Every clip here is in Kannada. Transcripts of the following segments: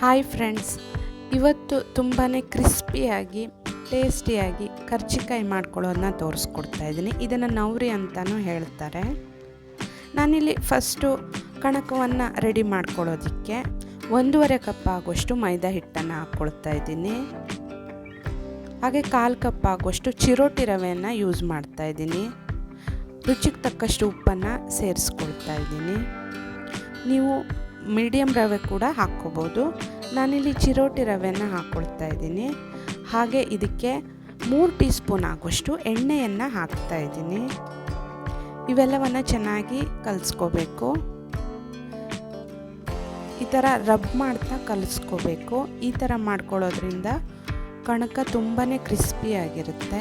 ಹಾಯ್ ಫ್ರೆಂಡ್ಸ್ ಇವತ್ತು ತುಂಬಾ ಕ್ರಿಸ್ಪಿಯಾಗಿ ಟೇಸ್ಟಿಯಾಗಿ ಕರ್ಜಿಕಾಯಿ ಮಾಡ್ಕೊಳ್ಳೋದನ್ನ ತೋರಿಸ್ಕೊಡ್ತಾ ಇದ್ದೀನಿ. ಇದನ್ನು ನವ್ರಿ ಅಂತಲೂ ಹೇಳ್ತಾರೆ. ನಾನಿಲ್ಲಿ ಫಸ್ಟು ಕಣಕವನ್ನು ರೆಡಿ ಮಾಡ್ಕೊಳ್ಳೋದಕ್ಕೆ ಒಂದೂವರೆ ಕಪ್ ಆಗುವಷ್ಟು ಮೈದಾ ಹಿಟ್ಟನ್ನು ಹಾಕ್ಕೊಳ್ತಾ ಇದ್ದೀನಿ. ಹಾಗೆ ಕಾಲು ಕಪ್ ಆಗುವಷ್ಟು ಚಿರೋಟಿ ರವೆಯನ್ನು ಯೂಸ್ ಮಾಡ್ತಾ ಇದ್ದೀನಿ. ರುಚಿಗೆ ತಕ್ಕಷ್ಟು ಉಪ್ಪನ್ನು ಸೇರಿಸ್ಕೊಳ್ತಾ ಇದ್ದೀನಿ. ನೀವು ಮೀಡಿಯಮ್ ರವೆ ಕೂಡ ಹಾಕ್ಕೋಬೋದು. ನಾನಿಲ್ಲಿ ಚಿರೋಟಿ ರವೆಯನ್ನು ಹಾಕ್ಕೊಳ್ತಾ ಇದ್ದೀನಿ. ಹಾಗೆ ಇದಕ್ಕೆ ಮೂರು ಟೀ ಸ್ಪೂನ್ ಆಗುವಷ್ಟು ಎಣ್ಣೆಯನ್ನು ಹಾಕ್ತಾ ಇದ್ದೀನಿ. ಇವೆಲ್ಲವನ್ನು ಚೆನ್ನಾಗಿ ಕಲಿಸ್ಕೋಬೇಕು. ಈ ಥರ ರಬ್ ಮಾಡ್ತಾ ಕಲಿಸ್ಕೋಬೇಕು. ಈ ಥರ ಮಾಡ್ಕೊಳ್ಳೋದ್ರಿಂದ ಕಣಕ ತುಂಬಾ ಕ್ರಿಸ್ಪಿಯಾಗಿರುತ್ತೆ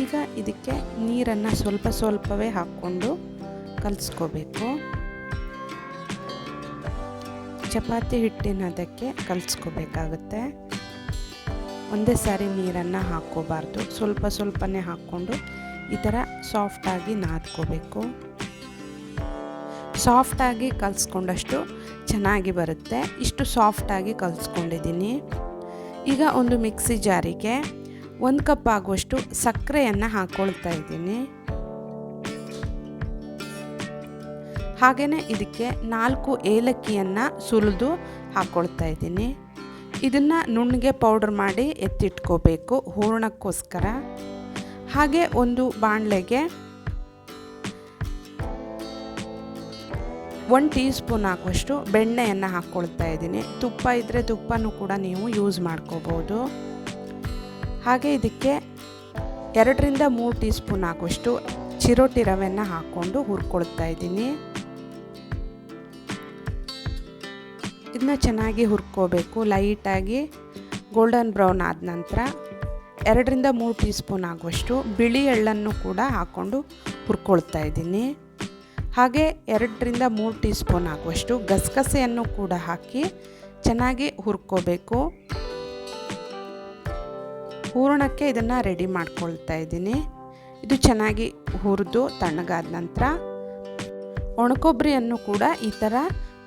ಈಗ ಇದಕ್ಕೆ ನೀರನ್ನು ಸ್ವಲ್ಪ ಸ್ವಲ್ಪವೇ ಹಾಕ್ಕೊಂಡು ಕಲಿಸ್ಕೋಬೇಕು. ಚಪಾತಿ ಹಿಟ್ಟಿನ ಅದಕ್ಕೆ ಕಲಿಸ್ಕೋಬೇಕಾಗುತ್ತೆ. ಒಂದೇ ಸಾರಿ ನೀರನ್ನು ಹಾಕ್ಕೋಬಾರ್ದು. ಸ್ವಲ್ಪ ಸ್ವಲ್ಪನೇ ಹಾಕ್ಕೊಂಡು ಈ ಥರ ಸಾಫ್ಟಾಗಿ ನಾದ್ಕೋಬೇಕು. ಸಾಫ್ಟಾಗಿ ಕಲಿಸ್ಕೊಂಡಷ್ಟು ಚೆನ್ನಾಗಿ ಬರುತ್ತೆ. ಇಷ್ಟು ಸಾಫ್ಟಾಗಿ ಕಲಿಸ್ಕೊಂಡಿದ್ದೀನಿ. ಈಗ ಒಂದು ಮಿಕ್ಸಿ ಜಾರಿಗೆ ಒಂದು ಕಪ್ ಆಗುವಷ್ಟು ಸಕ್ಕರೆಯನ್ನು ಹಾಕ್ಕೊಳ್ತಾ ಇದ್ದೀನಿ. ಹಾಗೆಯೇ ಇದಕ್ಕೆ ನಾಲ್ಕು ಏಲಕ್ಕಿಯನ್ನು ಸುಲಿದು ಹಾಕ್ಕೊಳ್ತಾ ಇದ್ದೀನಿ. ಇದನ್ನು ನುಣ್ಣಗೆ ಪೌಡ್ರ್ ಮಾಡಿ ಎತ್ತಿಟ್ಕೋಬೇಕು ಹೂರಣಕ್ಕೋಸ್ಕರ. ಹಾಗೆ ಒಂದು ಬಾಣಲೆಗೆ ಒನ್ ಟೀ ಸ್ಪೂನ್ ಹಾಕುವಷ್ಟು ಬೆಣ್ಣೆಯನ್ನು ಹಾಕ್ಕೊಳ್ತಾ ಇದ್ದೀನಿ. ತುಪ್ಪ ಇದ್ದರೆ ತುಪ್ಪನೂ ಕೂಡ ನೀವು ಯೂಸ್ ಮಾಡ್ಕೋಬೋದು. ಹಾಗೆ ಇದಕ್ಕೆ ಎರಡರಿಂದ ಮೂರು ಟೀ ಸ್ಪೂನ್ ಆಗುವಷ್ಟು ಚಿರೋಟಿ ರವೆಯನ್ನು ಹಾಕ್ಕೊಂಡು ಹುರ್ಕೊಳ್ತಾ ಇದ್ದೀನಿ. ಇದನ್ನ ಚೆನ್ನಾಗಿ ಹುರ್ಕೋಬೇಕು. ಲೈಟಾಗಿ ಗೋಲ್ಡನ್ ಬ್ರೌನ್ ಆದ ನಂತರ ಎರಡರಿಂದ ಮೂರು ಟೀ ಸ್ಪೂನ್ ಆಗುವಷ್ಟು ಬಿಳಿ ಎಳ್ಳನ್ನು ಕೂಡ ಹಾಕ್ಕೊಂಡು ಹುರ್ಕೊಳ್ತಾ ಇದ್ದೀನಿ. ಹಾಗೆ ಎರಡರಿಂದ ಮೂರು ಟೀ ಸ್ಪೂನ್ ಆಗುವಷ್ಟು ಗಸಗಸೆಯನ್ನು ಕೂಡ ಹಾಕಿ ಚೆನ್ನಾಗಿ ಹುರ್ಕೋಬೇಕು. ಹೂರಣಕ್ಕೆ ಇದನ್ನು ರೆಡಿ ಮಾಡ್ಕೊಳ್ತಾ ಇದ್ದೀನಿ. ಇದು ಚೆನ್ನಾಗಿ ಹುರಿದು ತಣ್ಣಗಾದ ನಂತರ ಒಣಕೊಬ್ಬರಿಯನ್ನು ಕೂಡ ಈ ಥರ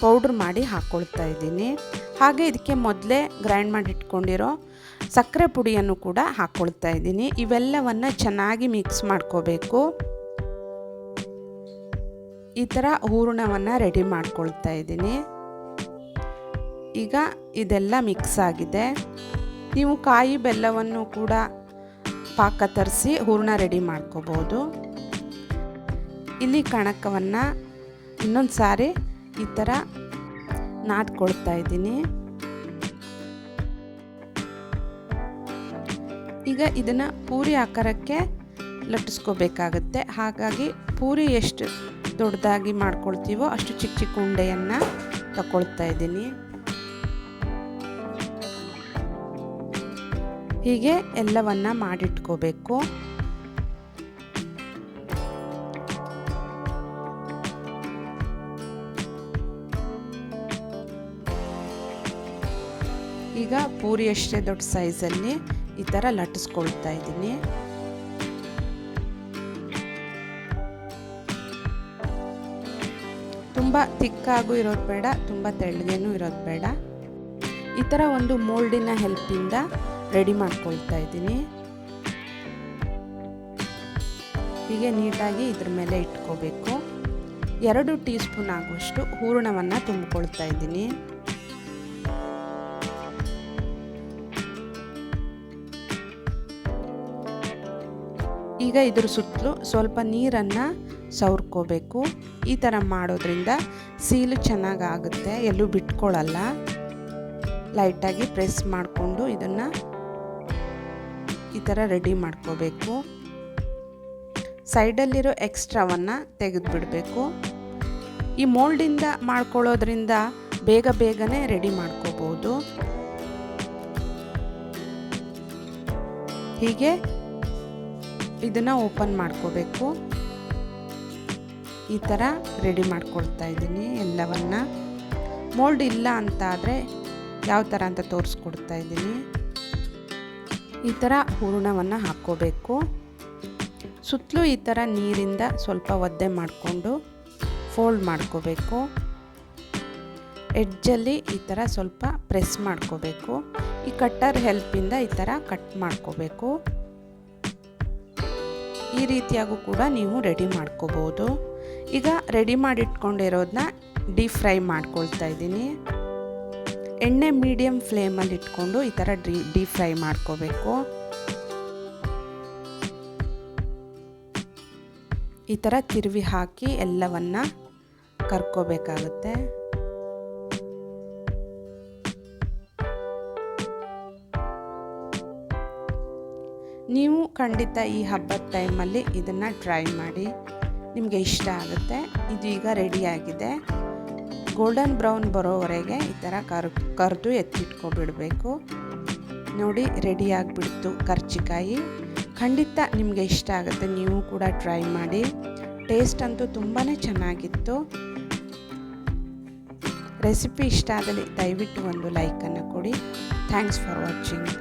ಪೌಡ್ರ್ ಮಾಡಿ ಹಾಕ್ಕೊಳ್ತಾ ಇದ್ದೀನಿ. ಹಾಗೆ ಇದಕ್ಕೆ ಮೊದಲೇ ಗ್ರೈಂಡ್ ಮಾಡಿ ಇಟ್ಕೊಂಡಿರೋ ಸಕ್ಕರೆ ಪುಡಿಯನ್ನು ಕೂಡ ಹಾಕ್ಕೊಳ್ತಾ ಇದ್ದೀನಿ. ಇವೆಲ್ಲವನ್ನು ಚೆನ್ನಾಗಿ ಮಿಕ್ಸ್ ಮಾಡ್ಕೋಬೇಕು. ಈ ಥರ ಹೂರಣವನ್ನು ರೆಡಿ ಮಾಡ್ಕೊಳ್ತಾ ಇದ್ದೀನಿ. ಈಗ ಇದೆಲ್ಲ ಮಿಕ್ಸ್ ಆಗಿದೆ. ನೀವು ಕಾಯಿ ಬೆಲ್ಲವನ್ನು ಕೂಡ ಪಾಕ ತರಿಸಿ ಹೂರಣ ರೆಡಿ ಮಾಡ್ಕೋಬೋದು. ಇಲ್ಲಿ ಕಣಕವನ್ನು ಇನ್ನೊಂದು ಸಾರಿ ಈ ಥರ ನಾಟ್ಕೊಳ್ತಾ ಇದ್ದೀನಿ. ಈಗ ಇದನ್ನು ಪೂರಿ ಆಕಾರಕ್ಕೆ ಲಟ್ಟಿಸ್ಕೋಬೇಕಾಗತ್ತೆ. ಹಾಗಾಗಿ ಪೂರಿ ಎಷ್ಟು ದೊಡ್ಡದಾಗಿ ಮಾಡ್ಕೊಳ್ತೀವೋ ಅಷ್ಟು ಚಿಕ್ಕ ಚಿಕ್ಕ ಉಂಡೆಯನ್ನು ತಗೊಳ್ತಾ ಇದ್ದೀನಿ. ಹೀಗೆ ಎಲ್ಲವನ್ನ ಮಾಡಿಟ್ಕೋಬೇಕು. ಈಗ ಪೂರಿ ಅಷ್ಟೇ ದೊಡ್ಡ ಸೈಜಲ್ಲಿ ಈ ಥರ ಲಟ್ಟಿಸ್ಕೊಳ್ತಾ ಇದ್ದೀನಿ. ತುಂಬ ತಿಕ್ಕಾಗೂ ಇರೋದು ಬೇಡ, ತುಂಬ ತೆಳ್ಳಗೆನೂ ಇರೋದು ಬೇಡ. ಈ ಥರ ಒಂದು ಮೋಲ್ಡಿನ ಹೆಲ್ಪಿಂದ ರೆಡಿ ಮಾಡ್ಕೊಳ್ತಾ ಇದ್ದೀನಿ. ಹೀಗೆ ನೀಟಾಗಿ ಇದ್ರ ಮೇಲೆ ಇಟ್ಕೋಬೇಕು. ಎರಡು ಟೀ ಸ್ಪೂನ್ ಆಗುವಷ್ಟು ಹೂರಣವನ್ನು ತುಂಬಿಕೊಳ್ತಾ ಇದ್ದೀನಿ. ಈಗ ಇದ್ರ ಸುತ್ತಲೂ ಸ್ವಲ್ಪ ನೀರನ್ನು ಸವರ್ಕೋಬೇಕು. ಈ ಥರ ಮಾಡೋದ್ರಿಂದ ಸೀಲು ಚೆನ್ನಾಗಾಗುತ್ತೆ. ಎಲ್ಲೂ ಬಿಟ್ಕೊಳ್ಳಲ್ಲ ಲೈಟಾಗಿ ಪ್ರೆಸ್ ಮಾಡಿಕೊಂಡು ಇದನ್ನು ಈ ಥರ ರೆಡಿ ಮಾಡ್ಕೋಬೇಕು. ಸೈಡಲ್ಲಿರೋ ಎಕ್ಸ್ಟ್ರಾವನ್ನು ತೆಗೆದುಬಿಡಬೇಕು. ಈ ಮೋಲ್ಡಿಂದ ಮಾಡ್ಕೊಳ್ಳೋದ್ರಿಂದ ಬೇಗ ಬೇಗನೆ ರೆಡಿ ಮಾಡ್ಕೋಬೋದು. ಹೀಗೆ ಇದನ್ನು ಓಪನ್ ಮಾಡ್ಕೋಬೇಕು. ಈ ಥರ ರೆಡಿ ಮಾಡ್ಕೊಳ್ತಾ ಇದ್ದೀನಿ ಎಲ್ಲವನ್ನು. ಮೋಲ್ಡ್ ಇಲ್ಲ ಅಂತ ಆದರೆ ಯಾವ ಥರ ಅಂತ ತೋರಿಸ್ಕೊಡ್ತಾ ಇದ್ದೀನಿ. ಈ ಥರ ಹೂರಣವನ್ನು ಹಾಕ್ಕೋಬೇಕು. ಸುತ್ತಲೂ ಈ ಥರ ನೀರಿಂದ ಸ್ವಲ್ಪ ಒದ್ದೆ ಮಾಡಿಕೊಂಡು ಫೋಲ್ಡ್ ಮಾಡ್ಕೋಬೇಕು. ಎಡ್ಜಲ್ಲಿ ಈ ಥರ ಸ್ವಲ್ಪ ಪ್ರೆಸ್ ಮಾಡ್ಕೋಬೇಕು. ಈ ಕಟ್ಟರ್ ಹೆಲ್ಪಿಂದ ಈ ಥರ ಕಟ್ ಮಾಡ್ಕೋಬೇಕು. ಈ ರೀತಿಯಾಗೂ ಕೂಡ ನೀವು ರೆಡಿ ಮಾಡ್ಕೋಬೋದು. ಈಗ ರೆಡಿ ಮಾಡಿಟ್ಕೊಂಡಿರೋದನ್ನ ಡೀಪ್ ಫ್ರೈ ಮಾಡ್ಕೊಳ್ತಾ ಇದ್ದೀನಿ. ಎಣ್ಣೆ ಮೀಡಿಯಮ್ ಫ್ಲೇಮಲ್ಲಿ ಇಟ್ಕೊಂಡು ಈ ಥರ ಡ್ರೀ ಡೀಪ್ ಫ್ರೈ ಮಾಡ್ಕೋಬೇಕು. ಈ ಥರ ತಿರುವಿ ಹಾಕಿ ಎಲ್ಲವನ್ನು ಕರ್ಕೋಬೇಕಾಗುತ್ತೆ. ನೀವು ಖಂಡಿತ ಈ ಹಬ್ಬದ ಟೈಮಲ್ಲಿ ಇದನ್ನು ಟ್ರೈ ಮಾಡಿ ನಿಮಗೆ ಇಷ್ಟ ಆಗುತ್ತೆ. ಇದು ಈಗ ರೆಡಿಯಾಗಿದೆ ಗೋಲ್ಡನ್ ಬ್ರೌನ್ ಬರೋವರೆಗೆ ಈ ಥರ ಕರ್, ಕರೆದು ಎತ್ತಿಟ್ಕೊಬಿಡಬೇಕು. ನೋಡಿ ರೆಡಿ ಆಗಿಬಿಡ್ತು ಕರ್ಚಿಕಾಯಿ. ಖಂಡಿತ ನಿಮಗೆ ಇಷ್ಟ ಆಗುತ್ತೆ, ನೀವು ಕೂಡ ಟ್ರೈ ಮಾಡಿ. ಟೇಸ್ಟ್ ಅಂತೂ ತುಂಬಾ ಚೆನ್ನಾಗಿತ್ತು. ರೆಸಿಪಿ ಇಷ್ಟ ಆದರೆ ದಯವಿಟ್ಟು ಒಂದು ಲೈಕನ್ನು ಕೊಡಿ. Thanks for watching